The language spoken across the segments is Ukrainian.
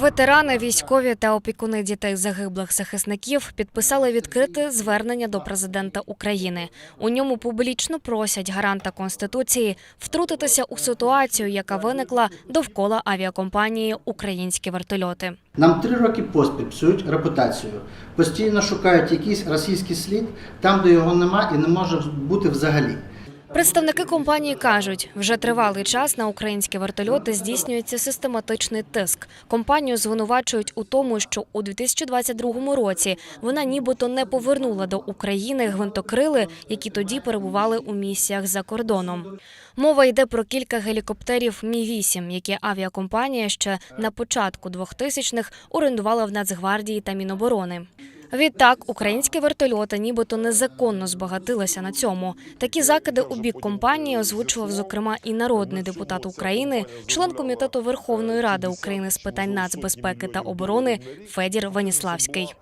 Ветерани, військові та опікуни дітей загиблих захисників підписали відкрите звернення до президента України. У ньому публічно просять гаранта конституції втрутитися у ситуацію, яка виникла довкола авіакомпанії Українські вертольоти. Нам три роки поспіль псують репутацію. Постійно шукають якийсь російський слід там, де його нема і не може бути взагалі. Представники компанії кажуть, вже тривалий час на українські вертольоти здійснюється систематичний тиск. Компанію звинувачують у тому, що у 2022 році вона нібито не повернула до України гвинтокрили, які тоді перебували у місіях за кордоном. Мова йде про кілька гелікоптерів Мі 8 які авіакомпанія ще на початку 2000-х орендувала в Нацгвардії та Міноборони. Відтак, українські вертольоти нібито незаконно збагатилися на цьому. Такі закиди у бік компанії озвучував зокрема і народний депутат України, член комітету Верховної Ради України з питань нацбезпеки та оборони Федір Веніславський.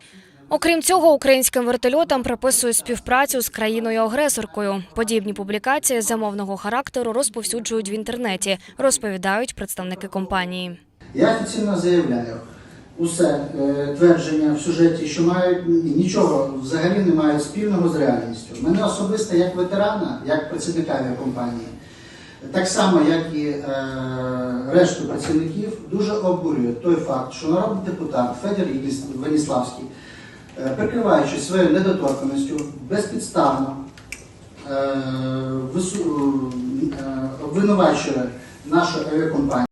Окрім цього, українським вертольотам приписують співпрацю з країною-агресоркою. Подібні публікації замовного характеру розповсюджують в інтернеті, розповідають представники компанії. Я офіційно заявляю, усе е, твердження в сюжеті, що мають нічого взагалі не мають спільного з реальністю. Мене особисто як ветерана, як працівника авіакомпанії, так само, як і е, решту працівників, дуже обурює той факт, що народний депутат Федір Веніславський, е, прикриваючись своєю недоторканістю, безпідставно е, е, обвинувачує нашу авіакомпанію.